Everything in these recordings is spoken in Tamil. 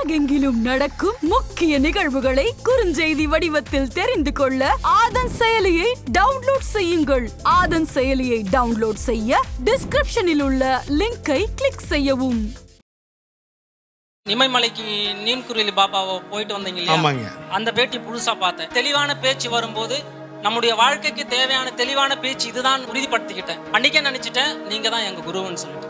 உலகெங்கிலும் நடக்கும் முக்கிய நிகழ்வுகளை குறுஞ்செய்தி வடிவத்தில் தெரிந்து கொள்ள ஆதன் செயலியை டவுன்லோட் செய்யுங்கள். ஆதன் செயலியை டவுன்லோட் செய்ய டிஸ்கிரிப்ஷனில் உள்ள லிங்கை கிளிக் செய்யவும். நிமைமலைக்கு நீம்குருவி பாபாவை போயிட்டு வந்தீங்க இல்லையா? ஆமாங்க. அந்த பேட்டி புதுசா பார்த்தேன். தெளிவான பேச்சு வரும்போது நம்முடைய வாழ்க்கைக்கு தேவையான தெளிவான பேச்சு இதுதான் உறுதிப்படுத்திக்கிட்டேன். அன்னைக்கே நினைச்சிட்டேன் நீங்க தான் எங்க குருவுன்னு சொல்லிட்டு.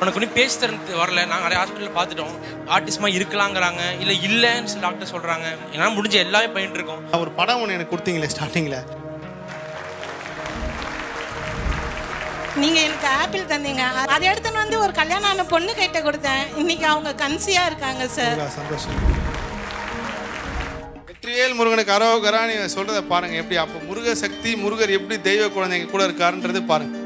உனக்கு ஒன்றும் பேச்சு திறந்து வரல. நாங்கள் நிறைய ஹாஸ்பிட்டலில் பார்த்துட்டோம். ஆர்டிஸ்மா இருக்கலாங்கிறாங்க. இல்லை இல்லைன்னு சில டாக்டர் சொல்கிறாங்க என்னால் முடிஞ்ச எல்லாமே பண்ணிட்டு இருக்கோம். ஒரு படம் ஒன்று எனக்கு கொடுத்தீங்களே ஸ்டார்டிங்கில் நீங்க எனக்கு ஆப்பிள் தந்தீங்க. அதை எடுத்துன்னு வந்து ஒரு கல்யாணம் ஆன பொண்ணு கிட்ட கொடுத்தேன். இன்னைக்கு அவங்க கன்சியா இருக்காங்க சார் சந்தோஷம். வெற்றிவேல் முருகனுக்கு அரோகரா நீங்க சொல்றத பாருங்க எப்படி. அப்போ முருக சக்தி முருகர் எப்படி தெய்வ குழந்தைங்க கூட இருக்காருன்றது பாருங்க.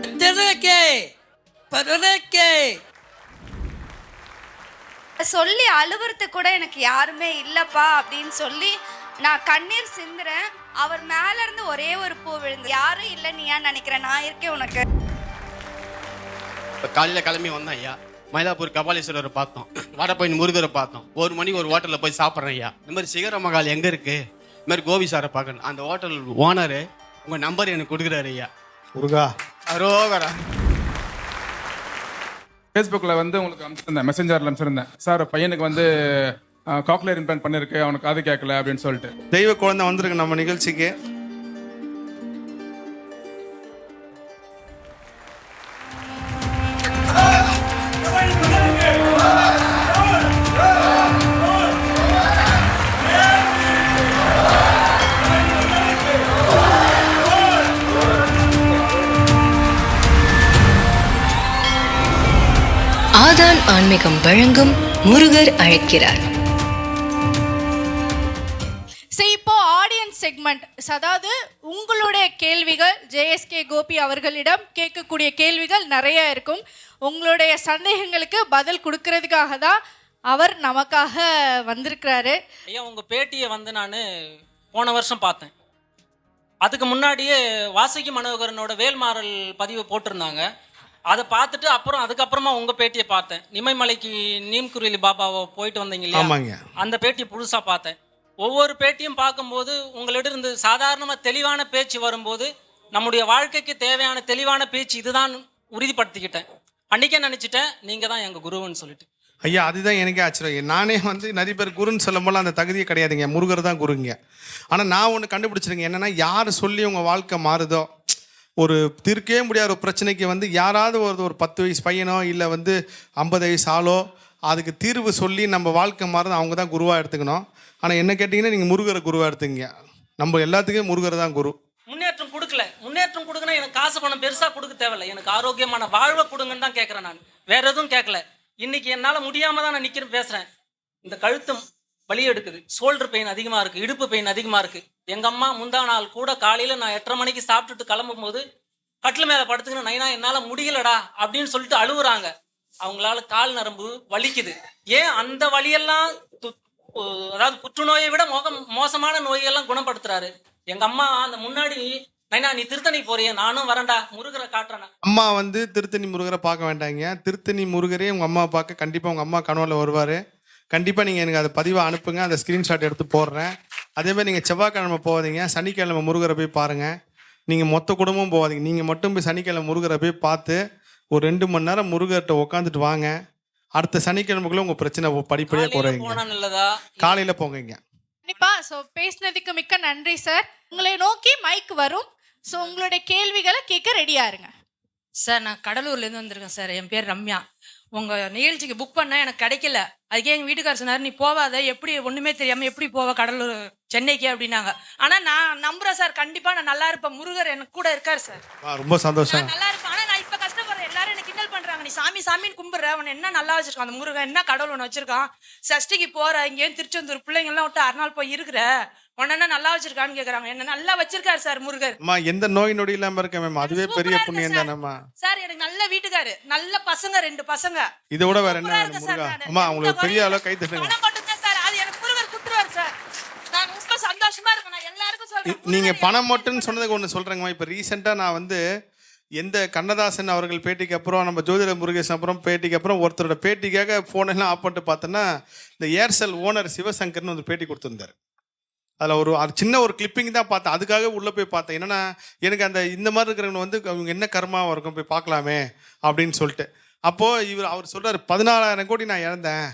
சொல்லி அழுவுறது கூட எனக்கு யாருமே இல்லப்பா அப்படின்னு சொல்லி நான் கண்ணீர் சிந்துறேன். அவர் மேல இருந்து ஒரே ஒரு பூ விழுந்து யாரும் இல்லை நீ ஏன் நினைக்கிற? நான் இருக்கேன் உனக்கு. காலையில் கிளம்பி வந்தேன் ஐயா. மயிலாப்பூர் கபாலீஸ்வரரை பார்த்தோம் வடபழனி முருகரை பார்த்தோம் ஒரு மணிக்கு ஒரு ஹோட்டலில் போய் சாப்பிட்றேன் ஐயா. இந்த மாதிரி சிகர மகால் எங்கே இருக்கு? இந்த மாதிரி கோபி சாரை பார்க்கணும். அந்த ஹோட்டல் ஓனரு உங்கள் நம்பர் எனக்கு கொடுக்குறாரு ஐயா. முருகா. அரோகரா. ஃபேஸ்புக்கில் வந்து உங்களுக்கு அனுப்பிச்சிருந்தேன் மெசஞ்சரில் அனுப்பிச்சிருந்தேன். சார் பையனுக்கு வந்து காக்லேர் இம்ப்ளான் பண்ணிருக்கு அவனுக்கு காது கேட்கல அப்படின்னு சொல்லிட்டு. தெய்வ குழந்தை வந்திருக்கு நம்ம நிகழ்ச்சிக்கு. ஆன்மீகம் வழங்கும் முருகர் அழைக்கிறார். இப்போ ஆடியன்ஸ் செக்மெண்ட் அதாவது உங்களுடைய கேள்விகள் ஜேஎஸ்கே கோபி அவர்களிடம் கேட்கக்கூடிய கேள்விகள் நிறைய இருக்கும். உங்களுடைய சந்தேகங்களுக்கு பதில் கொடுக்கறதுக்காக தான் அவர் நமக்காக வந்திருக்கிறாரு. ஐயா உங்க பேட்டியை வந்து நான் போன வருஷம் பார்த்தேன். அதுக்கு முன்னாடியே வாசுகி மனோகரனோட வேல்மாறல் பதிவு போட்டிருந்தாங்க. அதை பார்த்துட்டு அப்புறம் அதுக்கப்புறமா உங்க பேட்டியை பார்த்தேன். நிமைமலைக்கு நீம்குருவி பாபாவை போயிட்டு வந்தீங்க இல்லையா? ஆமாங்க. அந்த பேட்டி புதுசா பார்த்தேன். ஒவ்வொரு பேட்டியும் பார்க்கும்போது உங்களிடம் இருந்து சாதாரணமாக தெளிவான பேச்சு வரும்போது நம்முடைய வாழ்க்கைக்கு தேவையான தெளிவான பேச்சு இதுதான் உறுதிப்படுத்திக்கிட்டேன். அன்னைக்கே நினைச்சிட்டேன் நீங்க தான் எங்க குருவுன்னு சொல்லிட்டு. ஐயா அதுதான் எனக்கே ஆச்சரியம். நானே வந்து நிறைய பேர் குருன்னு சொல்லும் போல அந்த தகுதியே கிடையாதுங்க. முருகர் தான் குருங்க. ஆனால் நான் ஒன்று கண்டுபிடிச்சிருங்க என்னன்னா யார் சொல்லி உங்கள் வாழ்க்கை மாறுதோ ஒரு தீர்க்கவே முடியாத ஒரு பிரச்சனைக்கு வந்து யாராவது ஒரு ஒரு பத்து வயசு பையனோ இல்லை வந்து ஐம்பது வயசு ஆளோ அதுக்கு தீர்வு சொல்லி நம்ம வாழ்க்கை மாறுது அவங்க தான் குருவாக எடுத்துக்கணும். ஆனால் என்ன கேட்டிங்கன்னா நீங்கள் முருகரை குருவாக எடுத்துங்க நம்ம எல்லாத்துக்கும் முருகர் தான் குரு. முன்னேற்றம் கொடுக்கல. முன்னேற்றம் கொடுக்கணும் எனக்கு காசு பணம் பெருசாக கொடுக்க தேவையில்லை. எனக்கு ஆரோக்கியமான வாழ்வை கொடுங்கன்னு தான் கேட்குறேன் நான். வேற எதுவும் கேட்கல இன்னைக்கு என்னால் முடியாமல் தான் நான் நிற்கிறேன் பேசுகிறேன் இந்த கழுத்தும் வலி எடுக்குது. ஷோல்டர் பெயின் அதிகமாக இருக்குது இடுப்பு பெயின் அதிகமாக இருக்குது எங்கள் அம்மா முந்தா நாள் கூட காலையில் நான் எட்டரை மணிக்கு சாப்பிட்டுட்டு கிளம்பும் போது கட்டில் மேலே படுத்துக்கணும் நைனா என்னால் முடியலடா அப்படின்னு சொல்லிட்டு அழுவுறாங்க. அவங்களால கால் நரம்பு வலிக்குது. ஏன் அந்த வலியெல்லாம் து- அதாவது புற்றுநோயை விட மோகம் மோசமான நோயெல்லாம் குணப்படுத்துறாரு? எங்க அம்மா அந்த முன்னாடி நைனா நீ திருத்தணி போறிய நானும் வரேன்டா முருகரை காட்டுறேன் அம்மா வந்து திருத்தணி முருகரை பார்க்க வேண்டாங்க. திருத்தணி முருகரே உங்கள் அம்மா பார்க்க கண்டிப்பாக உங்கள் அம்மா கனவுல வருவார். கண்டிப்பாக நீங்கள் எனக்கு அதை பதிவை அனுப்புங்க அந்த ஸ்கிரீன்ஷாட் எடுத்து போடுறேன். அதே மாதிரி நீங்கள் செவ்வாய்க்கிழமை போகாதீங்க. சனிக்கிழமை முருகரை போய் பாருங்கள் நீங்கள் மொத்த குடும்பமும் போகாதீங்க. நீங்கள் மட்டும் போய் சனிக்கிழமை முருகரை போய் பார்த்து ஒரு ரெண்டு மணி நேரம் முருகர்கிட்ட உட்காந்துட்டு வாங்க. அடுத்த சனிக்கிழமைக்குள்ள உங்கள் பிரச்சனை படிப்படியாக குறையுங்க. காலையில் போங்கங்க. கண்டிப்பா. ஸோ பேசினதுக்கு மிக்க நன்றி சார் உங்களை நோக்கி மைக் வரும். ஸோ உங்களுடைய கேள்விகளை கேட்க ரெடியா இருங்க. சார் நான் கடலூர்லேருந்து வந்திருக்கேன் சார் என் பேர் ரம்யா. உங்கள் நிகழ்ச்சிக்கு புக் பண்ண எனக்கு கிடைக்கல. அதுக்கே எங்கள் வீட்டுக்காரர் சொன்னார் நீ போவாத எப்படி ஒன்றுமே தெரியாமல் எப்படி போவ? கடலூர் சென்னைக்கு அப்படின்னாங்க. ஆனால் நான் நம்புறேன் சார். கண்டிப்பாக நான் நல்லா இருப்பேன். முருகர் எனக்கு கூட இருக்கார் சார். ரொம்ப சந்தோஷம். நல்லா இருப்பேன். ஆனால் நான் இப்போ கஷ்டப்படுறேன். எல்லாரும் எனக்கு நீ சாமி சாமின்னு கும்பிடுற. அவன் என்ன நல்லா வச்சிருக்கான்? அந்த முருகன் என்ன கடவுள் ஒன்று வச்சிருக்கான்? சஷ்டிக்கு போற இங்கேயும் திருச்செந்தூர் பிள்ளைங்கள்லாம் விட்டு அரை நாள் போய் இருக்கிற உன்ன என்ன நல்லா வச்சிருக்கான்னு கேக்குறாங்க. என்ன நல்லா வச்சிருக்காரு சார் முருகர். அம்மா எந்த நோய் நொடி இல்லாமல் இருக்கேன் மேம். அதுவே பெரிய புண்ணியம். தானேம்மா. சார் எனக்கு நல்ல வீட்டுக்காரு. நல்ல பசங்க ரெண்டு பசங்க. இதை விட வேற என்ன வேணும் முருகா. அம்மா உங்களுக்கு பெரிய அளவு கை தட்டுங்க. சார். அது எனக்கு முருகர் குத்துருவார் சார். நான் ரொம்ப சந்தோஷமா இருக்கேன். நான் எல்லாருக்கும் சொல்றேன். நீங்க பணம் மட்டும்னு சொன்னதுக்கு ஒன்று சொல்றேங்கம்மா. இப்போ ரீசெண்டாக நான் வந்து எந்த கண்ணதாசன் அவர்கள் பேட்டிக்கு அப்புறம் நம்ம ஜோதிட முருகேசன் அப்புறம் பேட்டிக்கு அப்புறம் ஒருத்தரோட பேட்டிக்காக ஃபோனெல்லாம் ஆஃப் பண்ணிட்டு பார்த்தோன்னா இந்த ஏர்செல் ஓனர் சிவசங்கர்னு ஒரு பேட்டி கொடுத்துருந்தாரு. அதில் ஒரு அது சின்ன ஒரு கிளிப்பிங் தான் பார்த்தேன். அதுக்காக உள்ளே போய் பார்த்தேன். என்னென்னா எனக்கு அந்த இந்த மாதிரி இருக்கிறவங்க வந்து அவங்க என்ன கர்மாவாக இருக்கும்? போய் பார்க்கலாமே அப்படின்னு சொல்லிட்டு. அப்போது இவர் அவர் சொல்கிறார் பதினாலாயிரம் கோடி நான் இழந்தேன்.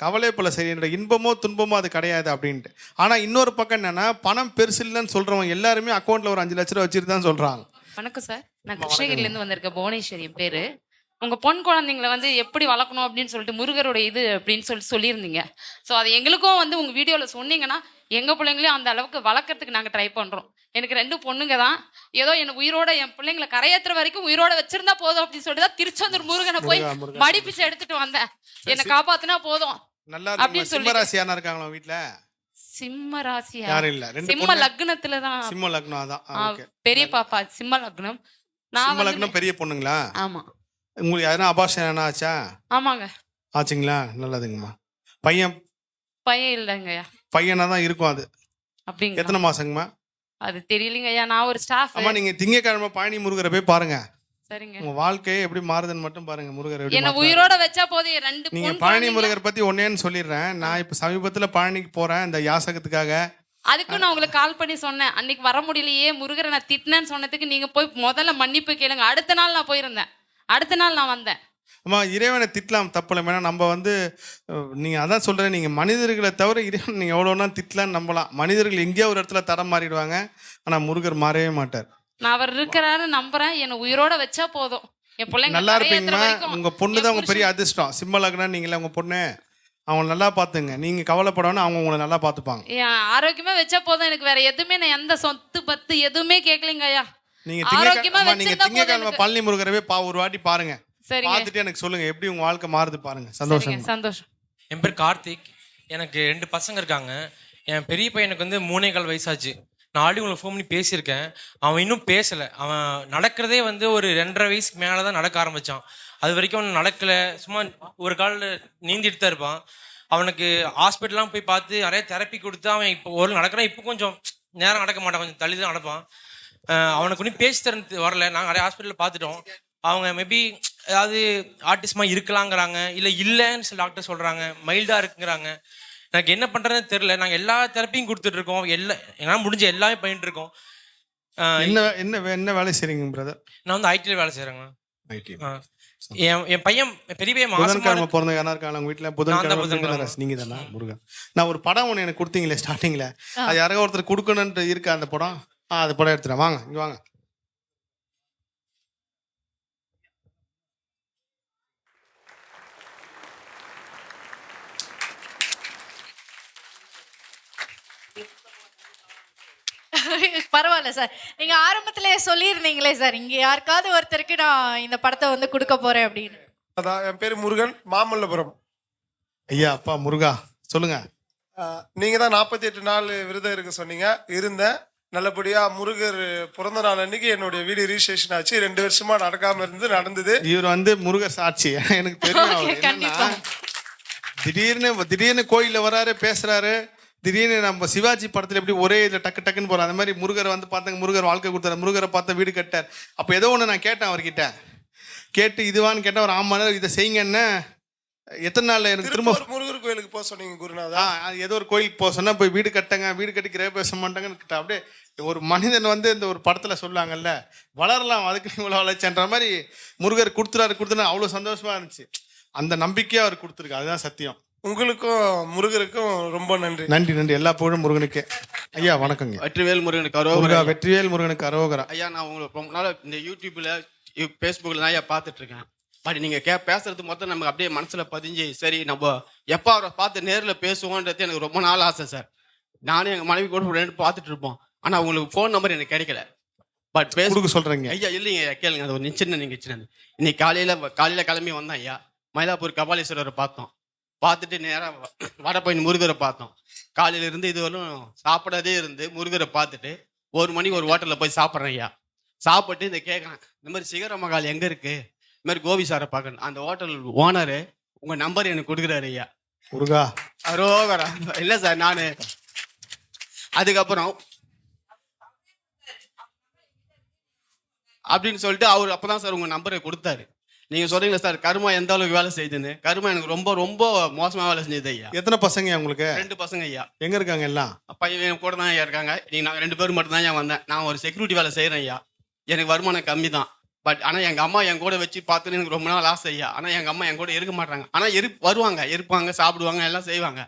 கவலை போல சரி என்னோட இன்பமோ துன்பமோ அது கிடையாது அப்படின்ட்டு. ஆனால் இன்னொரு பக்கம் என்னென்னா பணம் பெருசு இல்லைன்னு சொல்கிறவங்க எல்லாருமே அக்கௌண்ட்டில் ஒரு அஞ்சு லட்ச ரூபா வச்சுட்டு தான் சொல்கிறாங்க வணக்கம் சார். நான் கிருஷ்ணகிரிலேருந்து வந்திருக்கேன். புவனேஸ்வரி என் பேரு. உங்க பொன் குழந்தைங்களை வந்து எப்படி வளர்க்கணும் அப்படின்னு சொல்லிட்டு முருகரோட இது அப்படின்னு சொல்லிட்டு சொல்லியிருந்தீங்க. ஸோ அது எங்களுக்கும் வந்து உங்க வீடியோவில் சொன்னீங்கன்னா எங்க பிள்ளைங்களையும் அந்த அளவுக்கு வளர்க்கறதுக்கு நாங்கள் ட்ரை பண்றோம். எனக்கு ரெண்டு பொண்ணுங்க தான். ஏதோ எனக்கு உயிரோட என் பிள்ளைங்களை கரையேற்றுற வரைக்கும் உயிரோட வச்சிருந்தா போதும் அப்படின்னு சொல்லிட்டு தான் திருச்செந்தூர் முருகனை போய். மடிப்பிச்சு எடுத்துட்டு வந்தேன். என்னை காப்பாத்துனா போதும். நல்லா அப்படின்னு சொல்லி- இருக்காங்களா வீட்டில் சிம்ம ராசியா? யாரும் இல்லை. சிம்ம லக்னத்துல தான். சிம்ம லக்னம் ஓகே. பெரிய பாப்பா சிம்ம லக்னம். சிம்ம லக்னம் பெரிய பொண்ணுங்களா? ஆமா. உங்களுக்கு யாரும் அபாஷன் என்ன ஆச்சா? ஆமாங்க. ஆச்சுங்களா? நல்லதுங்கம்மா. பையன்? பையன் இல்லைங்கய்யா பையனா தான் இருக்கும் அது. அப்படிங்க எத்தனை மாசங்கம்மா? அது தெரியலங்க ஐயா. நான் ஒரு ஸ்டாஃப் அம்மா நீங்க திங்கக்கிழமை பழனி முருகரை போய் பாருங்க. சரிங்க. உங்க வாழ்க்கையை எப்படி மாறுதுன்னு மட்டும் பாருங்க முருகர் எப்படி என்ன மாத்துறாரு. உயிரோட வச்சா போதும் ரெண்டு நீங்க பொன் பழனி குழந்தைங்க- முருகர் பத்தி ஒன்னேன்னு சொல்லிடுறேன். நான் இப்ப சமீபத்துல பழனிக்கு போறேன் இந்த யாசகத்துக்காக. அதுக்கும் நான் உங்களுக்கு கால் பண்ணி சொன்னேன். அன்னைக்கு வர முடியலையே முருகரை நான் திட்டினேன்னு சொன்னதுக்கு நீங்க போய் முதல்ல மன்னிப்பு கேளுங்க. அடுத்த நாள் நான் போயிருந்தேன். அடுத்த நாள் நான் வந்தேன். அம்மா இறைவனை திட்டலாம் தப்பில்லை ஏன்னா நம்ம வந்து அஹ், நீங்க அதான் சொல்றேன் நீங்க மனிதர்களை தவிர இறைவன் நீங்க எவ்வளோனா திட்டலாம்னு நம்பலாம். மனிதர்கள் எங்கேயோ ஒரு இடத்துல தரம் மாறிடுவாங்க. ஆனா முருகர் மாறவே மாட்டார். நான் அவர் இருக்கிறாரு நம்புறேன். என்னை உயிரோட வச்சா போதும். என் பிள்ளைங்க நல்லா இருப்பீங்கம்மா உங்க பொண்ணு தான் உங்க பெரிய அதிர்ஷ்டம். சிம்மலக்னா நீங்களே உங்க பொண்ணு. அவங்க நல்லா பார்த்துங்க. நீங்க கவலைப்படணும் அவங்க உங்களை நல்லா பார்த்துப்பாங்க. என் ஆரோக்கியமா வச்சா போதும். எனக்கு வேற எதுவுமே நான் எந்த சொத்து பத்து எதுவுமே கேட்கலங்க ஐயா. நீங்க ஆரோக்கியமா திங்கக்கிழமை நீங்க வச்சிருந்தா போதும் திங்கக்கிழமை எனக்கு. பழனி முருகரவே பா ஒரு வாட்டி பாருங்க. சரிங்க. பார்த்துட்டு எனக்கு சொல்லுங்க. எப்படி உங்க வாழ்க்கை மாறுது பாருங்க. சந்தோஷம். சரிங்க சந்தோஷம். என் பேர் கார்த்திக். எனக்கு ரெண்டு பசங்க இருக்காங்க. என் பெரிய பையனுக்கு வந்து மூணே கால் வயசாச்சு. நான் ஆல்ரெடி உங்களுக்கு ஃபோன் பண்ணி பேசியிருக்கேன். அவன் இன்னும் பேசலை. அவன் நடக்கிறதே வந்து ஒரு ரெண்டரை வயசுக்கு மேலே தான் நடக்க ஆரம்பித்தான் அது வரைக்கும் அவன் நடக்கலை. சும்மா ஒரு காலில் நீந்திட்டு தான் இருப்பான். அவனுக்கு ஹாஸ்பிட்டல்லாம் போய் பார்த்து நிறைய தெரப்பி கொடுத்து அவன் இப்போ ஒரு நடக்கிறான் இப்போ கொஞ்சம் நேரம் நடக்க மாட்டான். கொஞ்சம் தள்ளி தான் நடப்பான். அவனுக்கு இன்னும் பேசி தரது வரல. நாங்கள் நிறைய ஹாஸ்பிட்டலில் பார்த்துட்டோம். அவங்க மேபி ஏதாவது ஆர்டிஸ்மா இருக்கலாங்கிறாங்க. இல்லை இல்லைன்னு சில டாக்டர் சொல்கிறாங்க மைல்டாக இருக்குங்கிறாங்க. எனக்கு என்ன பண்ணுறதுன்னு தெரில நாங்கள் எல்லா தெரப்பியும் கொடுத்துட்டு இருக்கோம். எல்லா என்னால் முடிஞ்ச எல்லாமே பண்ணிட்டு இருக்கோம். என்ன என்ன வே- என்ன வேலை செய்றீங்க பிரதர் நான் வந்து ஐடியில் வேலை செய்கிறேங்க என் என் பையன் பெரிய பையன் மாசமா பிறந்த யாரா இருக்காங்க? உங்க வீட்டுல புதன்கிழமை நீங்க தானா முருகன்? நான் ஒரு படம் ஒன்று எனக்கு கொடுத்தீங்களே ஸ்டார்டிங்ல அது யாராவது ஒருத்தர் கொடுக்கணும்னு இருக்கா அந்த படம்? ஆ அது படம் எடுத்துறேன். வாங்க இங்க வாங்க. பரவாயில்ல சார். நீங்க ஆரம்பத்திலே சொல்லியிருந்தீங்களே சார் இங்க யாருக்காவது ஒருத்தருக்கு நான் இந்த படத்தை வந்து கொடுக்க போறேன் அப்படின்னு. அதான் என் பேர் முருகன் மாமல்லபுரம். ஐயா அப்பா முருகா சொல்லுங்க. ஆஹ் நீங்க தான் நாற்பத்தி எட்டு நாள் விரதம் இருக்க சொன்னீங்க. இருந்தேன். நல்லபடியா முருகர் பிறந்த நாள் அன்னைக்கு என்னுடைய வீடு ரிஜிஸ்ட்ரேஷன் ஆச்சு. ரெண்டு வருஷமா நடக்காம இருந்து நடந்தது. இவர் வந்து முருகர் சாட்சி. எனக்கு தெரியும் திடீர்னு திடீர்னு கோயில்ல வராரு பேசுறாரு. திடீர்னு நம்ம சிவாஜி படத்துல எப்படி ஒரே இதுல டக்கு டக்குன்னு போறோம் அந்த மாதிரி முருகரை வந்து பார்த்தாங்க முருகர் வாழ்க்கை கொடுத்தாரு முருகரை பார்த்த வீடு கட்டார் அப்ப ஏதோ ஒண்ணு நான் கேட்டேன் அவர்கிட்ட. கேட்டு இதுவான்னு கேட்டேன் ஒரு ஆமா இதை செய்யுங்கன்னா எத்தனை நாள்ல எனக்கு திரும்ப முருகர் கோயிலுக்கு போக சொன்னீங்க குருநாதா? ஏதோ ஒரு கோயிலுக்கு போக சொன்னா போய் வீடு கட்டுங்க வீடு கட்டி கிரக பேச மாட்டாங்கன்னு கிட்ட அப்படியே ஒரு மனிதன் வந்து இந்த ஒரு படத்துல சொல்லுவாங்கல்ல வளரலாம் அதுக்கு நீ இவ்வளவு வளர்ச்சின்ற மாதிரி முருகர் கொடுத்துறாரு கொடுத்துனா அவ்வளவு சந்தோஷமா இருந்துச்சு. அந்த நம்பிக்கையா அவர் கொடுத்துருக்கு. அதுதான் சத்தியம். உங்களுக்கும் முருகருக்கும் ரொம்ப நன்றி. நன்றி நன்றி. எல்லா புகழும் முருகனுக்கு. ஐயா வணக்கங்க. வெற்றிவேல் முருகனுக்கு முருகா அரோகரா வெற்றிவேல் முருகனுக்கு அரோகரா. ஐயா நான் உங்களுக்கு ரொம்ப நாள் இந்த யூடியூப்ல ஃபேஸ்புக்கில் தான் ஐயா பார்த்துட்டு இருக்கேன் பட் நீங்க கே பேசுறது மொத்தம் நமக்கு அப்படியே மனசுல பதிஞ்சு சரி நம்ம எப்போ அவரை பார்த்து நேர்ல பேசுவோன்றது எனக்கு ரொம்ப நாள் ஆசை சார். நானும் எங்க மனைவி கூட ரெண்டு பார்த்துட்டு இருப்போம் ஆனா உங்களுக்கு ஃபோன் நம்பர் எனக்கு கிடைக்கல. பட் பேச கொடுக்க சொல்றீங்க. ஐயா இல்லைங்க ஐயா, கேளுங்க. அது ஒரு சின்ன நீங்க சின்னது இன்னைக்கு காலையில காலையில கிளம்பி வந்தோம் ஐயா. மயிலாப்பூர் கபாலீஸ்வரரை பார்த்தோம். பார்த்துட்டு நேராக வடபழனி முருகரை பார்த்தோம். காலையில இருந்து இதுவரையும் சாப்பிடாதே இருந்து முருகரை பார்த்துட்டு ஒரு மணிக்கு ஒரு ஹோட்டலில் போய் சாப்பிட்றேன் ஐயா. சாப்பிட்டு இந்த கேட்குறேன். இந்த மாதிரி சிகர மகால் எங்க இருக்கு? இந்த மாதிரி கோபி சாரை பார்க்கணும். அந்த ஹோட்டல் ஓனரு உங்க நம்பர் எனக்கு கொடுக்குறாரு ஐயா. முருகா. அரோகரா. இல்லை சார் நான். அதுக்கப்புறம் அப்படின்னு சொல்லிட்டு அவர் அப்பதான் சார் உங்க நம்பரை கொடுத்தாரு. நீங்க சொல்றீங்களா சார் கருமா எந்த அளவுக்கு வேலை செய்யுதுன்னு? கருமா எனக்கு ரொம்ப ரொம்ப மோசமா வேலை செஞ்சது ஐயா. எத்தனை பசங்க உங்களுக்கு? ரெண்டு பசங்க ஐயா. எங்க இருக்காங்க எல்லாம்? பையன் என் கூட தான் ஐயா இருக்காங்க. நீ நாங்கள் ரெண்டு பேரும் மட்டும் தான் ஐயா வந்தேன். நான் ஒரு செக்யூரிட்டி வேலை செய்கிறேன் ஐயா. எனக்கு வருமானம் கம்மி தான். பட் ஆனால் எங்கள் அம்மா என் கூட வச்சு பார்த்துன்னு எனக்கு ரொம்ப நாள் ஆசை ஐயா. ஆனால் எங்கள் அம்மா என் கூட இருக்க மாட்டாங்க ஆனால் இரு வருவாங்க. இருப்பாங்க சாப்பிடுவாங்க எல்லாம் செய்வாங்க.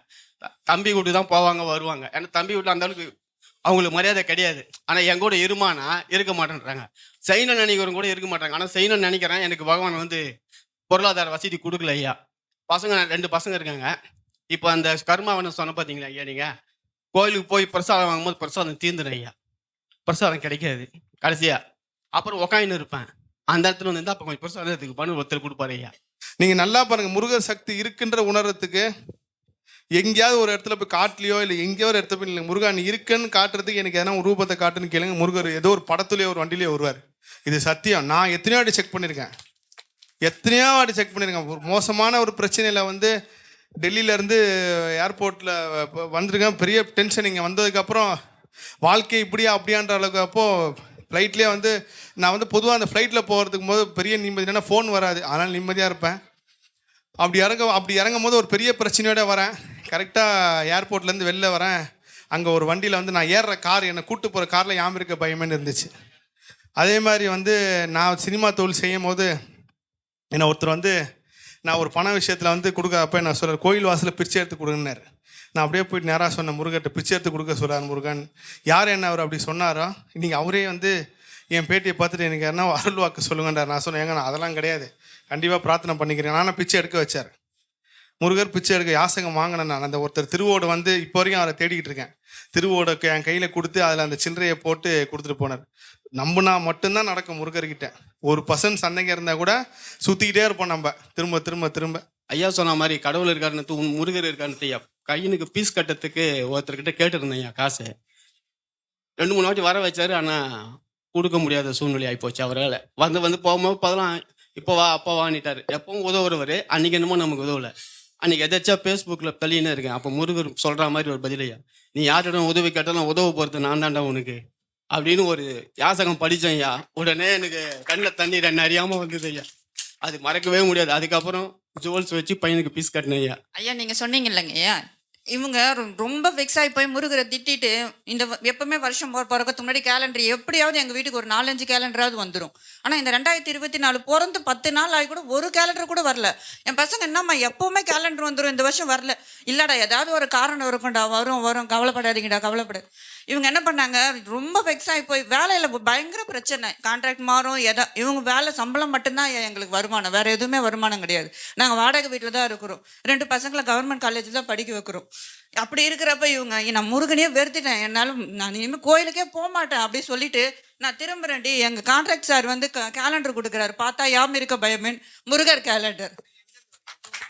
தம்பி வீட்டு தான் போவாங்க வருவாங்க. ஏன்னா தம்பி வீட்டில் அந்த அளவுக்கு அவங்களுக்கு மரியாதை கிடையாது. ஆனால் என் கூட இருமானா இருக்க மாட்டேன்றாங்க. செய்யணும்னு நினைக்கிறவங்க கூட இருக்க மாட்டாங்க. ஆனால் செய்யணும்னு நினைக்கிறேன் எனக்கு பகவான் வந்து பொருளாதார வசதி கொடுக்கல ஐயா. பசங்க ரெண்டு பசங்க இருக்காங்க. இப்போ அந்த கர்மாவனை சொன்ன பார்த்தீங்களா ஐயா நீங்கள் கோயிலுக்கு போய் பிரசாதம் வாங்கும்போது பிரசாதம் தீர்ந்துடும் ஐயா. பிரசாதம் கிடைக்காது. கடைசியா. அப்புறம் உக்காயின்னு இருப்பேன். அந்த இடத்துல வந்து அப்போ கொஞ்சம் பிரசாதத்துக்கு பண்ணு ஒருத்தர் கொடுப்பாரு ஐயா. நீங்கள் நல்லா பாருங்கள் முருகர் சக்தி இருக்குன்ற உணர்றதுக்கு எங்கேயாவது ஒரு இடத்துல போய் காட்டுலையோ இல்லை எங்கேயோ ஒரு இடத்துல போய் இல்லை முருகன் இருக்குன்னு காட்டுறதுக்கு எனக்கு எதனா ஒரு ரூபத்தை காட்டுன்னு கேளுங்க. முருகர் ஏதோ ஒரு படத்துலேயோ ஒரு வண்டிலேயோ வருவார். இது சத்தியம். நான் எத்தனையோ வாட்டி செக் பண்ணியிருக்கேன் எத்தனையோ வாட்டி செக் பண்ணியிருக்கேன் ஒரு மோசமான ஒரு பிரச்சனையில் வந்து டெல்லியிலேருந்து ஏர்போர்ட்டில் வந்திருக்கேன். பெரிய டென்ஷன் இங்கே வந்ததுக்கப்புறம் வாழ்க்கை இப்படியா அப்படியான்ற அளவுக்கு அப்போது ஃப்ளைட்லேயே வந்து நான் வந்து பொதுவாக அந்த ஃப்ளைட்டில் போகிறதுக்கு போது பெரிய நிம்மதி ஃபோன் வராது. அதனால் நிம்மதியாக இருப்பேன். அப்படி இறங்க அப்படி இறங்கும் போது ஒரு பெரிய பிரச்சனையோட வரேன். கரெக்டாக ஏர்போர்ட்லேருந்து வெளில வரேன். அங்கே ஒரு வண்டியில் வந்து நான் ஏறுற கார் என்னை கூட்டு போகிற காரில் யாம் இருக்க பயமேன்னு இருந்துச்சு. அதே மாதிரி வந்து நான் சினிமா தொழில் செய்யும் போது என்னை ஒருத்தர் வந்து நான் ஒரு பண விஷயத்தில் வந்து கொடுக்குறப்ப நான் சொல்கிறேன் கோயில் வாசலில் பிரிச்சு எடுத்து கொடுங்கன்னாரு. நான் அப்படியே போயிட்டு நேராக சொன்னேன் முருகன்ட்ட பிச்சை எடுத்து கொடுக்க சொல்கிறார் முருகன். யார் என்ன அவர் அப்படி சொன்னாரோ நீங்கள் அவரே வந்து என் பேட்டியை பார்த்துட்டு எனக்கு என்ன அருள் வாக்கு சொல்லுங்கன்றார். நான் சொன்னேன் ஏங்க நான் அதெல்லாம் கிடையாது. கண்டிப்பாக பிரார்த்தனை பண்ணிக்கிறேன். ஆனால் பிச்சை எடுக்க வச்சார். முருகர் பிச்சை எடுக்க யாசகம் வாங்கினேன் நான். அந்த ஒருத்தர் திருவோடு வந்து இப்போ வரைக்கும் அவரை தேடிக்கிட்டு இருக்கேன். திருவோடுக்கு என் கையில் கொடுத்து அதில் அந்த சில்லறையை போட்டு கொடுத்துட்டு போனார். நம்பினா மட்டும்தான் நடக்கும் முருகர்கிட்ட. ஒரு பர்சன்ட் சண்டைங்க இருந்தால் கூட சுற்றிக்கிட்டே இருப்போம் நம்ம. திரும்ப திரும்ப திரும்ப. ஐயா சொன்ன மாதிரி கடவுள் இருக்காருன்னு உன் முருகர் இருக்காருன்னு ஐயா. கையனுக்கு பீஸ் கட்டத்துக்கு ஒருத்தர்கிட்ட கேட்டிருந்தேன் ஐயா காசு. ரெண்டு மூணு வாட்டி வர வச்சாரு ஆனால் கொடுக்க முடியாத சூழ்நிலை ஆகிப்போச்சு அவரால். வந்து வந்து போகும்போது பதிலாம் இப்போ வா அப்போ வாங்கிட்டாரு எப்பவும் உதவுறவர். அன்னைக்கு என்னமோ நமக்கு உதவலை. அன்னைக்கு எதாச்சா ஃபேஸ்புக்கில் தள்ளினே இருக்கேன். அப்போ முருகர் சொல்கிற மாதிரி ஒரு பதிலையா? நீ யார்கிட்ட உதவி கேட்டாலும் உதவ போகிறது நான் தான்டா உனக்கு. அப்படின்னு ஒரு யாசகம் படித்தேன் ஐயா. உடனே எனக்கு கண்ணில் தண்ணி ரெண்டு அறியாமல் வந்தது ஐயா. அது மறக்கவே முடியாது. அதுக்கப்புறம் ஜுவல்ஸ் வச்சு பையனுக்கு பீஸ் கட்டினேன் ஐயா. ஐயா நீங்கள் சொன்னீங்க இல்லைங்க ஐயா. இவங்க ரொம்ப வெக்ஸ் ஆகி போய் முருகரை திட்டிட்டு இந்த எப்பவுமே வருஷம் போற பிறக்கிறதுக்கு முன்னாடி கேலண்டர் எப்படியாவது எங்கள் வீட்டுக்கு ஒரு நாலஞ்சு கேலண்டராவது வந்துடும் ஆனால் இந்த ரெண்டாயிரத்தி இருபத்தி நாலு பிறந்து பத்து நாள் ஆகி கூட ஒரு கேலண்டர் கூட வரல. என் பசங்க என்னம்மா எப்பவுமே கேலண்டர் வந்துடும் இந்த வருஷம் வரல. இல்லைடா ஏதாவது ஒரு காரணம் இருக்கும்டா வரும் வரும் கவலைப்படாதீங்கடா கவலைப்படாது இவங்க என்ன பண்ணாங்க ரொம்ப வெக்ஸ் ஆகி போய் வேலையில் பயங்கர பிரச்சனை. கான்ட்ராக்ட் மாறும் எதா இவங்க வேலை சம்பளம் மட்டும்தான் எங்களுக்கு வருமானம். வேறு எதுவுமே வருமானம் கிடையாது. நாங்கள் வாடகை வீட்டில் தான் இருக்கிறோம். ரெண்டு பசங்களை கவர்மெண்ட் காலேஜில் தான் படிக்க வைக்கிறோம். அப்படி இருக்கிறப்ப இவங்க நான் முருகனையே வெறுத்துட்டேன். என்னாலும் நான் இனிமேல் கோயிலுக்கே போக மாட்டேன். அப்படி சொல்லிட்டு நான் திரும்புறேன்டி. எங்கள் கான்ட்ராக்ட் சார் வந்து கேலண்டர் கொடுக்குறாரு. பார்த்தா யாம் இருக்க பயமேன் முருகர் கேலண்டர்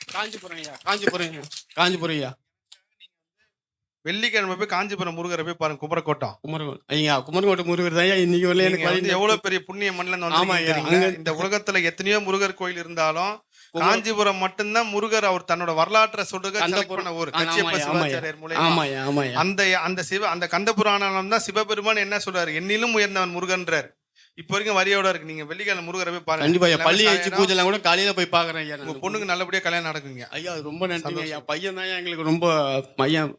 காஞ்சிபுரம் ஐயா காஞ்சிபுரம் ஐயா காஞ்சிபுரம் ஐயா. வெள்ளிக்கிழமை போய் காஞ்சிபுரம் முருகரை போய் பாருங்க குமரக்கோட்டம். குமரகோட் ஐயா குமரகோட்டை முருகர் தான் இன்னைக்கு வரல எனக்கு எனக்கு வந்து வழி எவ்வளவு பெரிய புண்ணிய மண்ணில் ஆமா இந்த உலகத்துல எத்தனையோ முருகர் கோயில் இருந்தாலும் காஞ்சிபுரம் மட்டும்தான் முருகர் அவர் தன்னோட வரலாற்றை. பண்ண ஊர். ஆ, கச்சியப்ப. சிவாச்சாரியர் மூலியமா. அந்த அந்த சிவ அந்த கந்த புராணம் தான் சிவபெருமான் என்ன சொல்றாரு? என்னிலும் உயர்ந்தவன் முருகன்றார். இப்ப வரைக்கும் வரியோட இருக்கு. நீங்க வெள்ளிக்கிழமை முருகரை போய் பாருங்க. கண்டிப்பா எல்லாமே பள்ளி வச்சு சாயந்தரம் பூஜைலாம் கூட காலையில போய் பாக்குறேன் ஐயா உங்க. பொண்ணுக்கு நல்லபடியா கல்யாணம் நடக்குங்க. ஐயா அது ரொம்ப நன்றிங்க ஐயா. பையன் தான் எங்களுக்கு ரொம்ப பையன்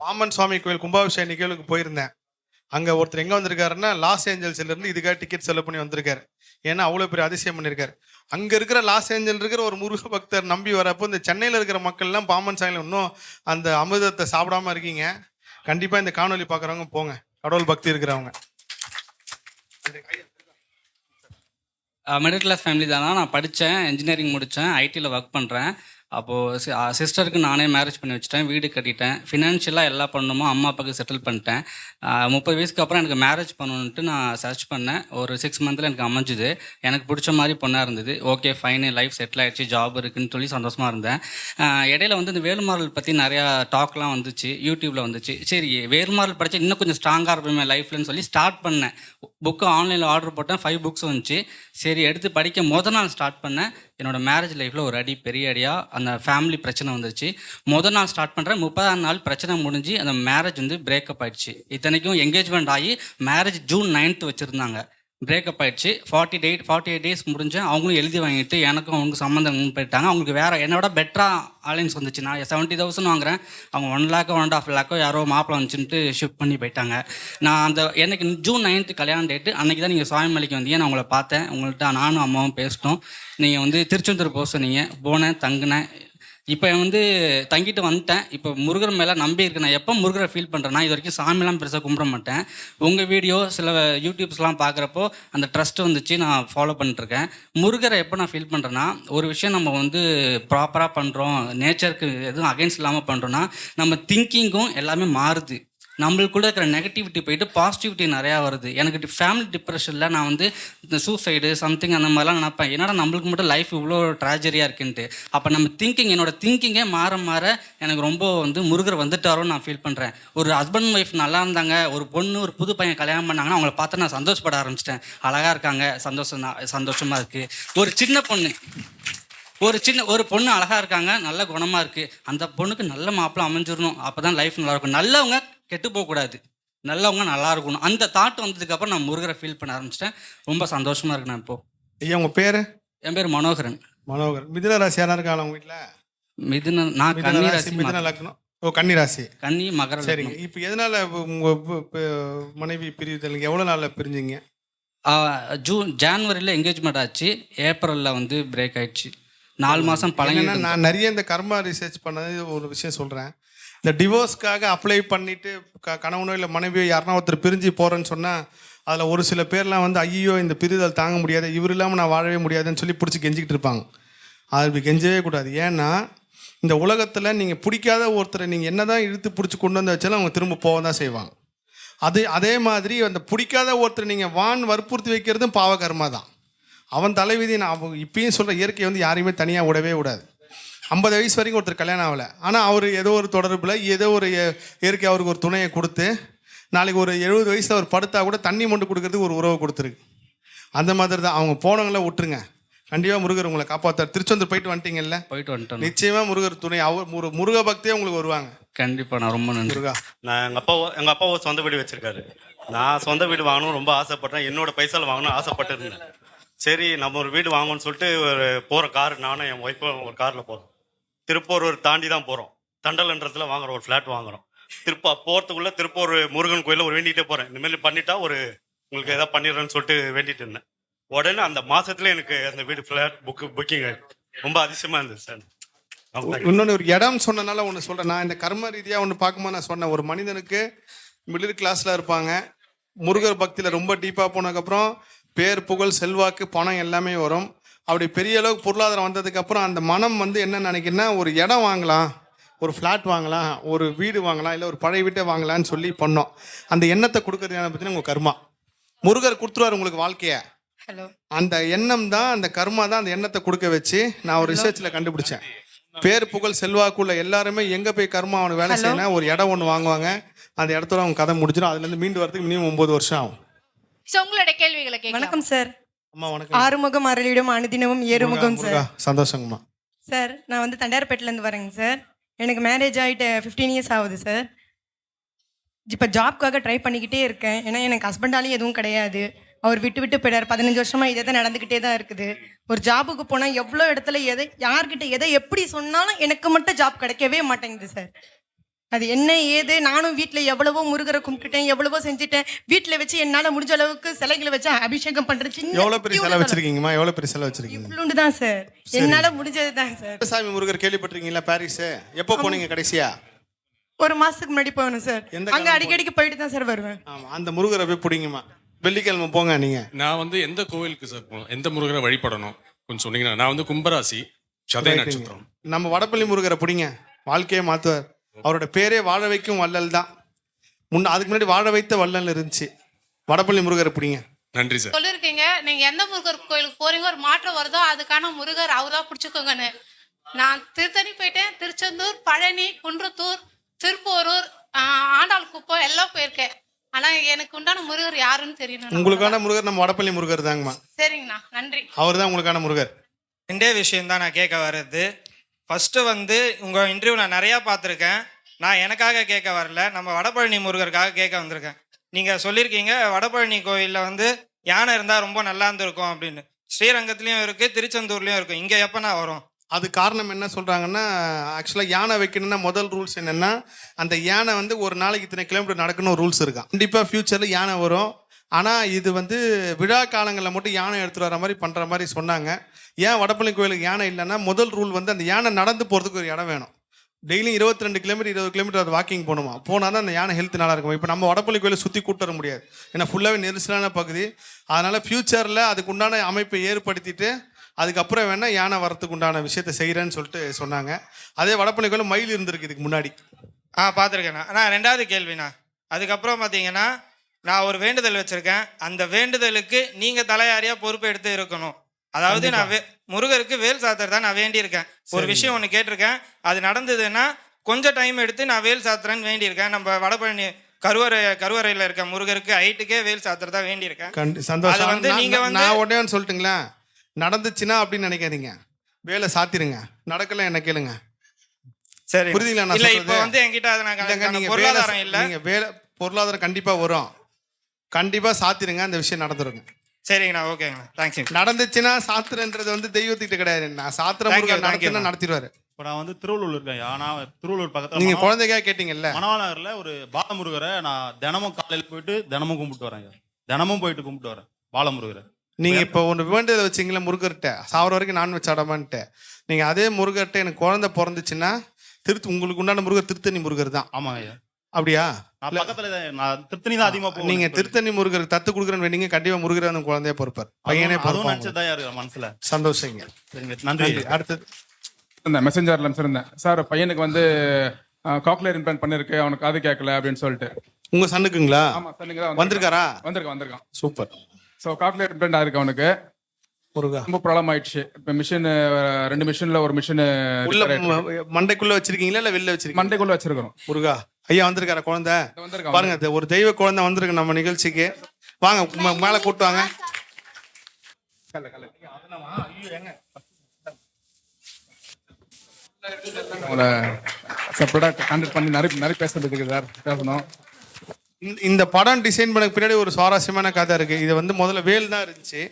பாமன் சுவாமி கோயில் கும்பாபிஷேக நிகழ்வுக்கு போயிருந்தேன். அங்கே ஒருத்தர் எங்கே வந்திருக்காருன்னா லாஸ் ஏஞ்சல்ஸ்லேருந்து இதுக்காக டிக்கெட் செலவு பண்ணி வந்திருக்காரு. ஏன்னா அவ்வளோ பெரிய அதிசயம் பண்ணியிருக்காரு அங்கே இருக்கிற லாஸ் ஏஞ்சல் இருக்கிற ஒரு முருக பக்தர் நம்பி வரப்போ இந்த சென்னையில் இருக்கிற மக்கள்லாம் பாம்பன் பாமன் இன்னும் அந்த அமிர்தத்தை சாப்பிடாம இருக்கீங்க. கண்டிப்பாக இந்த காணொலி பார்க்குறவங்க போங்க. கடவுள் பக்தி இருக்கிறவங்க. மிடில் கிளாஸ் ஃபேமிலி தானா? நான் படித்தேன் இன்ஜினியரிங் முடித்தேன் ஐடியில் ஒர்க் பண்ணுறேன் அப்போது சிஸ்டருக்கு நானே மேரேஜ் பண்ணி வச்சுட்டேன் வீடு கட்டிட்டேன். ஃபினான்ஷியலாக எல்லா பண்ணணுமோ அம்மா அப்பாவுக்கு செட்டில் பண்ணிட்டேன். முப்பது வயசுக்கு அப்புறம் எனக்கு மேரேஜ் பண்ணணுன்ட்டு நான் சர்ச் பண்ணேன். ஒரு சிக்ஸ் மந்தில் எனக்கு அமைஞ்சுது. எனக்கு பிடிச்ச மாதிரி பொண்ணாக இருந்தது. ஓகே ஃபைன் லைஃப் செட்டில் ஆகிடுச்சு ஜாப் இருக்குன்னு சொல்லி சந்தோஷமாக இருந்தேன். இடையில வந்து இந்த வேலுமாறல் பற்றி நிறையா டாக்லாம் வந்துச்சு யூடியூப்பில் வந்துச்சு. சரி வேலுமாறல் படித்தா இன்னும் கொஞ்சம் ஸ்ட்ராங்காக இருப்பேன் லைஃப்லன்னு சொல்லி ஸ்டார்ட் பண்ணேன். புக்கு ஆன்லைனில் ஆர்டர் போட்டேன் ஃபைவ் புக்ஸ் வந்துச்சு. சரி எடுத்து படிக்க முத நாள் ஸ்டார்ட் பண்ணேன். என்னோட மேரேஜ் லைஃப்பில் ஒரு அடி பெரிய அடியாக அந்த ஃபேமிலி பிரச்சனை வந்துச்சு மொதல் நாள் ஸ்டார்ட் பண்ணுறேன் முப்பதாம் நாள் பிரச்சனை முடிஞ்சு அந்த மேரேஜ் வந்து பிரேக்கப் ஆயிடுச்சு. இத்தனைக்கும் என்கேஜ்மெண்ட் ஆகி மேரேஜ் ஜூன் நைன்த் வச்சுருந்தாங்க. பிரேக்கப் ஆயிடுச்சு. Forty day forty eight days முடிஞ்சு அவங்களும் எழுதி வாங்கிட்டு எனக்கும் அவங்க சம்மந்தம் போயிட்டாங்க. அவங்களுக்கு வேறு என்னோட பெட்டராக ஆலயன்ஸ் வந்துச்சு. நான் செவன்ட்டி தௌசண்ட் வாங்குறேன். அவங்க ஒன் லேக்கோ ஒன் அண்ட் ஆஃப் லேக்கோ யாரோ மாப்பிள்ள வந்துச்சுன்ட்டு ஷிஃப்ட் பண்ணி போயிட்டாங்க. நான் அந்த எனக்கு ஜூன் நைன்த்து கல்யாணம் டேட்டு அன்றைக்கி தான் நீங்கள் சுவாமிமலைக்கு வந்தீங்க. நான் உங்களை பார்த்தேன். உங்கள்கிட்ட நானும் அம்மாவும் பேசிட்டோம். நீங்கள் வந்து திருச்செந்தூர் போக சொன்னீங்க. போனேன் தங்கினேன். இப்போ வந்து தங்கிட்டு வந்துட்டேன். இப்போ முருகர் மேலே நம்பி இருக்கு. நான் எப்போ முருகரை ஃபீல் பண்ணுறேன்னா இது வரைக்கும் சாமிலாம் பெருசாக கும்பிட மாட்டேன். உங்கள் வீடியோ சில யூடியூப்ஸ்லாம் பார்க்குறப்போ அந்த ட்ரஸ்ட் வந்துச்சு நான் ஃபாலோ பண்ணிட்டுருக்கேன். முருகரை எப்போ நான் ஃபீல் பண்ணுறேன்னா ஒரு விஷயம் நம்ம வந்து ப்ராப்பராக பண்ணுறோம் நேச்சருக்கு எதுவும் அகைன்ஸ்ட் இல்லாமல் பண்ணுறோன்னா நம்ம திங்கிங்கும் எல்லாமே மாறுது. நம்மளுக்குள்ள இருக்கிற நெகட்டிவிட்டி போயிட்டு பாசிட்டிவிட்டி நிறையா வருது. எனக்கு ஃபேமிலி டிப்ரெஷனில் நான் வந்து இந்த சூசைடு சம்திங் அந்த மாதிரிலாம் நினைப்பேன். என்னடா நம்மளுக்கு மட்டும் லைஃப் இவ்வளோ ட்ராஜரியாக இருக்குன்ட்டு. அப்போ நம்ம திங்கிங் என்னோட திங்கிங்கே மாற மாற எனக்கு ரொம்ப வந்து முருகர் வந்துட்டாரோன்னு நான் ஃபீல் பண்ணுறேன் ஒரு ஹஸ்பண்ட் ஒய்ஃப் நல்லா இருந்தாங்க ஒரு பொண்ணு ஒரு புது பையன் கல்யாணம் பண்ணாங்கன்னா அவங்கள பார்த்து நான் சந்தோஷப்பட ஆரம்பிச்சிட்டேன். அழகாக இருக்காங்க சந்தோஷம் சந்தோஷமாக இருக்குது ஒரு சின்ன பொண்ணு ஒரு சின்ன ஒரு பொண்ணு அழகாக இருக்காங்க நல்ல குணமாக இருக்குது அந்த பொண்ணுக்கு நல்ல மாப்பிள்ளை அமைஞ்சிடணும் அப்போ தான் லைஃப் நல்லாயிருக்கும் நல்லவங்க கெட்டு போகக்கூடாது. நல்லவங்க நல்லா இருக்கணும். அந்த தாட் வந்ததுக்கப்புறம் நான் முருகரை ஃபீல் பண்ண ஆரம்பிச்சிட்டேன். ரொம்ப சந்தோஷமாக இருக்கு நான் இப்போ. ஐயா உங்கள் பேர்? என் பேர் மனோகரன். மனோகர் மிதுன ராசி யாரா இருக்காங்க உங்கள் வீட்டில் மிதுன நான் கன்னி ராசி மிதுன லக்னம். ஓ கன்னி ராசி. கன்னி மகர சரிங்க. இப்போ எதனால உங்கள் மனைவி பிரிவுதல் எவ்வளோ நாளில் பிரிஞ்சிங்க? ஜூன் ஜான்வரியில் என்கேஜ்மெண்ட் ஆச்சு. ஏப்ரலில் வந்து பிரேக் ஆயிடுச்சு. நாலு மாதம் பழங்கி என்னன்னா, நான் நிறைய இந்த கர்மா ரிசர்ச் பண்ணது ஒரு விஷயம் சொல்கிறேன் இந்த டிவோர்ஸ்க்காக அப்ளை பண்ணிட்டு க கணவனோ இல்லை மனைவியோ யாருனா ஒருத்தர் பிரிஞ்சு போகிறேன்னு சொன்னால் அதில் ஒரு சில பேர்லாம் வந்து ஐயோ இந்த பிரிதல் தாங்க முடியாது இவர் இல்லாமல் நான் வாழவே முடியாதுன்னு சொல்லி பிடிச்சி கெஞ்சிக்கிட்டு இருப்பாங்க. அது இப்படி கெஞ்சவே கூடாது. ஏன்னா இந்த உலகத்தில் நீங்கள் பிடிக்காத ஒருத்தரை நீங்கள் என்ன தான் இழுத்து பிடிச்சி கொண்டு வந்து வச்சாலும் அவங்க திரும்ப போக தான் செய்வாங்க. அது அதே மாதிரி அந்த பிடிக்காத ஒருத்தரை நீங்கள் வான் வற்புறுத்தி வைக்கிறதும் பாவகர்மா தான் அவன் தலைவிதி நான் அவன் இப்பயும் சொல்கிற இயற்கை வந்து யாரையுமே தனியாக விடவே விடாது. ஐம்பது வயசு வரைக்கும் ஒருத்தர் கல்யாணம் ஆகலை. ஆனால் அவர் ஏதோ ஒரு தொடர்பில் ஏதோ ஒரு இய- இயற்கை அவருக்கு ஒரு துணையை கொடுத்து நாளைக்கு ஒரு எழுபது வயசில் அவர் படுத்தா கூட தண்ணி மொண்டு கொடுக்கறதுக்கு ஒரு உறவு கொடுத்துருக்கு. அந்த மாதிரி தான் அவங்க போனவங்கள விட்டுருங்க. கண்டிப்பாக முருகர் உங்களை காப்பாற்றார் திருச்செந்தூர் போயிட்டு வந்துட்டீங்கல்ல? போயிட்டு வந்துட்டோம். நிச்சயமாக முருகர் துணை. அவர் முரு முருக பக்தியே உங்களுக்கு வருவாங்க. கண்டிப்பாக நான் ரொம்ப நன்றி. முருகா. நான் எங்கள் அப்பா எங்கள் அப்பா ஒரு சொந்த வீடு வச்சிருக்காரு. நான் சொந்த வீடு வாங்கணும் ரொம்ப ஆசைப்பட்டேன். என்னோட பைசால வாங்கணும் ஆசைப்பட்டு இருந்தேன் சரி நம்ம ஒரு வீடு வாங்கணும்னு சொல்லிட்டு ஒரு போகிற கார் நானும் என் ஒய்ஃபும் ஒரு காரில் போகிறோம் திருப்பூர் தாண்டி தான் போகிறோம் தண்டல்ன்றதுல வாங்குறோம் ஒரு ஃப்ளாட் வாங்குறோம். திருப்பா போகிறதுக்குள்ளே திருப்பூர் முருகன் கோயிலில் ஒரு வேண்டிகிட்டே போகிறேன் இந்த மாதிரி பண்ணிட்டா ஒரு உங்களுக்கு எதாவது பண்ணிடுறேன்னு சொல்லிட்டு வேண்டிட்டு இருந்தேன். உடனே அந்த மாசத்துல எனக்கு அந்த வீடு ஃப்ளாட் புக் புக்கிங் ஆயிடுச்சு. ரொம்ப அதிசயமா இருந்தது சார். இன்னொன்று ஒரு இடம் சொன்னனால ஒன்று சொல்கிறேன் நான் இந்த கர்ம ரீதியாக ஒன்று பார்க்கும்போது நான் சொன்னேன். ஒரு மனிதனுக்கு மிடில் கிளாஸில் இருப்பாங்க. முருகர் பக்தியில் ரொம்ப டீப்பாக போனதுக்கப்புறம் பேர் புகழ் செல்வாக்கு பணம் எல்லாமே வரும். அப்படி பெரிய அளவுக்கு பொருளாதாரம் வந்ததுக்கப்புறம் அந்த மனம் வந்து என்ன நினைக்குன்னா ஒரு இடம் வாங்கலாம் ஒரு ஃப்ளாட் வாங்கலாம் ஒரு வீடு வாங்கலாம் இல்லை ஒரு பழைய வீட்டை வாங்கலாம்னு சொல்லி பண்ணோம். அந்த எண்ணத்தை கொடுக்கறது என்ன பார்த்தீங்கன்னா உங்கள் கர்மா. முருகர் கொடுத்துருவார் உங்களுக்கு வாழ்க்கையை. ஹலோ அந்த எண்ணம் தான் அந்த கர்மா தான் அந்த எண்ணத்தை கொடுக்க வச்சு நான் ஒரு ரிசர்ச்சில் கண்டுபிடிச்சேன். பேர் புகழ் செல்வாக்குள்ள எல்லாருமே எங்க போய் கர்மா அவனுக்கு வேலை. செய்யணும் ஒரு இடம் ஒன்று வாங்குவாங்க. அந்த இடத்துல அவங்க கதை முடிஞ்சிடும் அதுல இருந்து மீண்டு வரதுக்கு மினிமம் ஒன்பது வருஷம் ஆகும். உங்களோட கேள்விகளை வணக்கம் சார் அம்மா வணக்கம். ஆறுமுகம் அருளிடம் அனுதினமும் ஏறுமுகம் சார். சந்தோஷங்கம்மா. சார் நான் வந்து தண்டையார்பேட்டிலேருந்து வரேங்க சார். எனக்கு மேரேஜ் ஆகிட்டு ஃபிஃப்டீன் இயர்ஸ் ஆகுது சார். இப்போ ஜாப்க்காக ட்ரை பண்ணிக்கிட்டே இருக்கேன். ஏன்னா எனக்கு ஹஸ்பண்டாலையும் எதுவும் கிடையாது. அவர் விட்டு விட்டு போயிடார் பதினஞ்சு வருஷமா இதே தான் நடந்துக்கிட்டே தான் இருக்குது. ஒரு ஜாபுக்கு போனால் எவ்வளோ இடத்துல எதை யார்கிட்ட எதை எப்படி சொன்னாலும் எனக்கு மட்டும் ஜாப் கிடைக்கவே மாட்டேங்குது சார். அது என்ன ஏது? நானும் வீட்டில் எவ்வளவோ முருகரை கும்பிட்டுட்டேன் எவ்வளவோ செஞ்சுட்டேன். வீட்டில் வச்சு என்னால் முடிஞ்ச அளவுக்கு சிலைகளை வச்சு அபிஷேகம் பண்ணுறது சின்ன எவ்வளவு பெரிய செலவு வச்சிருக்கீங்கம்மா? எவ்வளவு பெரிய செலவு வச்சிருக்கீங்க? இவ்வளோண்டு தான் சார். என்னால் முடிஞ்சது தான் சார் சாமி முருகர் கேள்விப்பட்டிருக்கீங்களா பாரிஸ்? எப்போ போனீங்க கடைசியா? ஒரு மாசத்துக்கு முன்னாடி போகணும் சார் எந்த அங்க அடிக்கடிக்கு போயிட்டு தான் சார் வருவேன். ஆமா அந்த முருகரை போய் பிடிங்கம்மா. வெள்ளிக்கிழமை போங்க நீங்க. நான் வந்து எந்த கோவிலுக்கு சார் போகணும் எந்த முருகரை வழிபடணும்? கொஞ்சம் சொன்னீங்கன்னா நான் வந்து கும்பராசி சதய. நட்சத்திரம். நம்ம வடப்பள்ளி முருகரை பிடிங்க. வாழ்க்கையை மாத்துவார். அவரோட பேரே வாழ வைக்கும் வள்ளல் தான். முன்ன அதுக்கு முன்னாடி வாழ வைத்த வள்ளல் இருந்துச்சு. வடப்பள்ளி முருகரை பிடிங்க. நன்றி சார். சொல்லியிருக்கீங்க நீங்க எந்த முருகர் கோயிலுக்கு போறீங்க ஒரு மாற்றம் வருதோ அதுக்கான முருகர் அவரா பிடிச்சுக்கோங்கன்னு. நான் திருத்தணி போயிட்டேன் திருச்செந்தூர் பழனி குன்றத்தூர் திருப்போரூர் ஆண்டாள் குப்பம் எல்லாம் போயிருக்கேன். ஆனா எனக்கு உண்டான முருகர் யாருன்னு தெரியணும் உங்களுக்கான முருகர் நம்ம வடப்பள்ளி முருகர் தாங்கம்மா. சரிங்கண்ணா நன்றி. அவர் தான் உங்களுக்கான முருகர். ரெண்டே விஷயம் தான் நான் கேட்க வர்றது. ஃபஸ்ட்டு வந்து உங்கள் இன்டர்வியூ நான் நிறையா பார்த்துருக்கேன். நான் எனக்காக கேட்க வரல. நம்ம வடபழனி முருகருக்காக கேட்க வந்திருக்கேன். நீங்கள் சொல்லியிருக்கீங்க வடபழனி கோயிலில் வந்து யானை இருந்தால் ரொம்ப நல்லா இருந்திருக்கும் அப்படின்னு. ஸ்ரீரங்கத்துலேயும் இருக்குது திருச்செந்தூர்லேயும் இருக்குது இங்கே எப்போ நான் வரும்? அது காரணம் என்ன சொல்கிறாங்கன்னா ஆக்சுவலாக யானை வைக்கணும்னா முதல் ரூல்ஸ் என்னென்னா அந்த யானை வந்து ஒரு நாளைக்கு இத்தனை கிலோமீட்டர் நடக்கணும் ரூல்ஸ் இருக்கான் கண்டிப்பாக ஃப்யூச்சரில் யானை வரும். ஆனால் இது வந்து விழா காலங்களில் மட்டும் யானை எடுத்துகிட்டு வர மாதிரி பண்ணுற மாதிரி சொன்னாங்க. ஏன் வடப்பள்ளி கோயிலுக்கு யானை இல்லைன்னா முதல் ரூல் வந்து அந்த யானை நடந்து போகிறதுக்கு ஒரு இடம் வேணும். டெய்லியும் இருபத்தி ரெண்டு கிலோமீட்டர் இருபது கிலோமீட்டர் அது வாக்கிங் போகணுமா? போனால் தான் அந்த யானை ஹெல்த் நல்லா இருக்கும். இப்போ நம்ம வடப்பள்ளி கோயிலை சுற்றி கூட்டு வர முடியாது. ஏன்னா ஃபுல்லாகவே நெரிசலான பகுதி. அதனால் ஃப்யூச்சரில் அதுக்கு உண்டான அமைப்பை ஏற்படுத்திட்டு அதுக்கப்புறம் வேணால் யானை வரத்துக்கு உண்டான விஷயத்தை செய்கிறேன்னு சொல்லிட்டு சொன்னாங்க. அதே வடப்பள்ளி கோயில் மயில் இருந்திருக்கு இதுக்கு முன்னாடி. ஆ பார்த்துருக்கேண்ணா அண்ணா ரெண்டாவது கேள்விண்ணா. அதுக்கப்புறம் பார்த்தீங்கன்னா நான் ஒரு வேண்டுதல் வச்சுருக்கேன். அந்த வேண்டுதலுக்கு நீங்கள் தலையாரியாக பொறுப்பு எடுத்து இருக்கணும். அதாவது நான் வே முருகருக்கு வேல் சாத்தர் தான் நான் வேண்டியிருக்கேன். ஒரு. விஷயம் ஒன்று கேட்டிருக்கேன். அது நடந்ததுன்னா கொஞ்சம் டைம் எடுத்து நான் வேல் சாத்துறேன்னு வேண்டியிருக்கேன். நம்ம வடபழனி கருவறை கருவறையில் இருக்க முருகருக்கு ஹைட்டுக்கே வேல் சாத்திர தான் வேண்டியிருக்கேன் சந்தோஷம். வந்து நான்- நீங்க வந்து நான் உடனே ஒன்று சொல்லட்டுங்களா. நடந்துச்சுன்னா அப்படின்னு நினைக்காதீங்க. வேலை சாத்திருங்க. நடக்கல என்ன கேளுங்க. சரி. புரியுதுங்களா இல்ல? இப்போ வந்து என்கிட்ட அதை நான் பொருளாதாரம் இல்ல. நீங்க வேலை பொருளாதாரம் கண்டிப்பா வரும். கண்டிப்பா சாத்திருங்க அந்த விஷயம் நடந்துருங்க. சரிங்கண்ணா ஓகேங்கண்ணா. தேங்க்யூ நடந்துச்சுன்னா சாத்திரன்றது வந்து தெய்வத்திட்ட கிடையாது. நான் சாத்திர முருகன். நடத்திடுவாரு. இப்போ நான் வந்து திருவள்ளூர் இருக்கேன் ஆனால் திருவள்ளூர் பக்கத்தில் நீங்க மணவா- குழந்தைக்காக கேட்டீங்கல்ல. மணவாநகரில் ஒரு பாலமுருகரை நான் தினமும் காலையில் போயிட்டு தினமும் கும்பிட்டு வரேன் தினமும் போயிட்டு கும்பிட்டு வரேன் பாலமுருகரை. நீங்க இப்போ ஒன்று வேண்டியதை வச்சீங்களா முருகர்கிட்ட. சாவர வரைக்கும் நான்வெஜ் ஆடாமான்ட்டு நீங்க அதே முருகர்கிட்ட எனக்கு குழந்தை பிறந்துச்சுன்னா திருத்து உங்களுக்கு உண்டான முருகர் திருத்தணி முருகர் தான். ஆமாங்க ஐயா. அப்படியா? பக்கத்தில் நான் திருத்தணி தான் போவேன் நீங்க திருத்தணி முருகருக்கு தத்து கொடுக்குறேன்னு வேண்டிங்க கண்டிப்பா முருகர் அந்த குழந்தைய பொறுப்பார். பையனே அதுவும் மனசில்? சந்தோஷங்க. நன்றி. இந்த மெசஞ்சர்ல இருந்தேன் சார் பையனுக்கு வந்து காக்லியர் இம்ப்ளான்ட் பண்ணிருக்கு அவனுக்கு காது கேட்கல அப்படின்னு சொல்லிட்டு. உங்க சன்னுக்குங்களா? ஆமா சன்னுக்கு தான் வந்திருக்காரா? வந்திருக்கான் வந்திருக்கான். சூப்பர். ஸோ காக்லியர் இம்ப்ளான்ட் ஆயிருக்கு அவனுக்கு. முருகா. ரொம்ப ப்ராப்ளம் ஆயிடுச்சு இப்போ மிஷின் ரெண்டு மிஷின்ல ஒரு மிஷின் மண்டைக்குள்ள வச்சிருக்கீங்களா இல்ல வெளில வச்சிருக்கீங்க மண்டைக்குள்ள வச்சிருக்கிறோம். முருகா. ஐயா வந்திருக்காரா குழந்தை. பாருங்க ஒரு தெய்வ குழந்தை வந்திருக்கு நம்ம நிகழ்ச்சிக்கு. வாங்க மேல கூட்டு வாங்க. இந்த படம் டிசைன் பண்ண பின்னாடி ஒரு சுவாரஸ்யமான கதை இருக்கு. இது வந்து முதல்ல வேல் தான் இருந்துச்சு.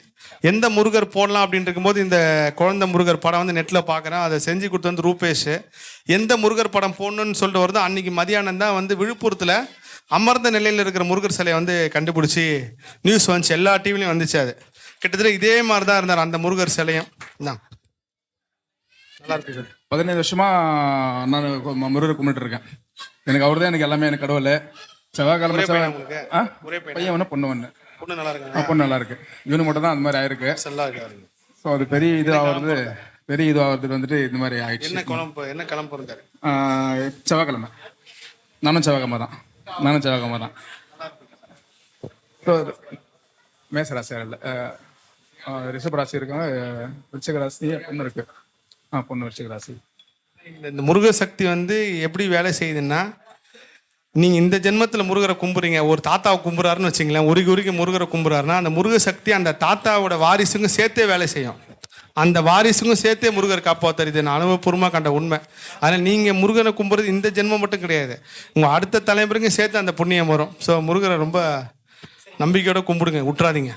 எந்த முருகர் போடலாம் அப்படின்னு இருக்கும்போது இந்த குழந்தை முருகர் படம் வந்து நெட்ல பார்க்குறேன் அதை செஞ்சு கொடுத்து வந்து ரூபேஷ். எந்த முருகர் படம் போடணும்னு சொல்லிட்டு வருதோ அன்னைக்கு மதியானம் தான் வந்து விழுப்புரத்தில் அமர்ந்த நிலையில் இருக்கிற முருகர் சிலையை வந்து கண்டுபிடிச்சி நியூஸ் வந்துச்சு. எல்லா டிவிலையும் வந்துச்சு அது. கிட்டத்தட்ட இதே மாதிரி தான் இருந்தார் அந்த முருகர் சிலையும். தான் நல்லா இருக்கு சார். பதினைந்து வருஷமா நான் முருகரை கும்பிட்டு இருக்கேன். எனக்கு அவர் தான் எனக்கு எல்லாமே எனக்கு கடவுள். செவ்வாய்க்கிழமை? பையன் ஒன்று பொண்ணு ஒன்று பொண்ணு நல்லா இருக்கு பொண்ணு நல்லா இருக்கு. இவனு மட்டும் தான் அந்த மாதிரி ஆயிருக்கு. நல்லா இருக்கு ஸோ அது பெரிய இது ஆகுறது பெரிய இது ஆகுறது வந்துட்டு இந்த மாதிரி ஆயிடுச்சு. என்ன குழம்பு என்ன கிளம்பு இருந்தாரு செவ்வாய்க்கிழமை. நானும் செவ்வாய்க்கிழமை தான். நானும் செவ்வாய்க்கிழமை தான். ஸோ மேசராசி இல்லை? ரிஷபராசி இருக்காங்க. விருச்சிக ராசி பொண்ணு இருக்கு. ஆ பொண்ணு விருச்சிக ராசி. இந்த- இந்த முருக சக்தி வந்து எப்படி வேலை செய்யுதுன்னா நீங்கள் இந்த ஜென்மத்தில் முருகரை கும்புறீங்க ஒரு தாத்தாவை கும்புறாருன்னு வச்சுங்களேன் உருகி உருகி முருகரை கும்புறாருன்னா அந்த முருக சக்தி அந்த தாத்தாவோட வாரிசுக்கும் சேர்த்தே வேலை செய்யும். அந்த வாரிசுக்கும் சேர்த்தே முருகர் காப்பாத்தார் இது நான் அனுபவபூர்வமாக கண்ட உண்மை. அதனால் நீங்கள் முருகனை கும்புறது இந்த ஜென்மம் மட்டும் கிடையாது. உங்கள் அடுத்த தலைமுறைக்கும் சேர்த்து அந்த புண்ணியம் வரும். ஸோ முருகரை ரொம்ப நம்பிக்கையோடு கும்பிடுங்க விட்றாதீங்க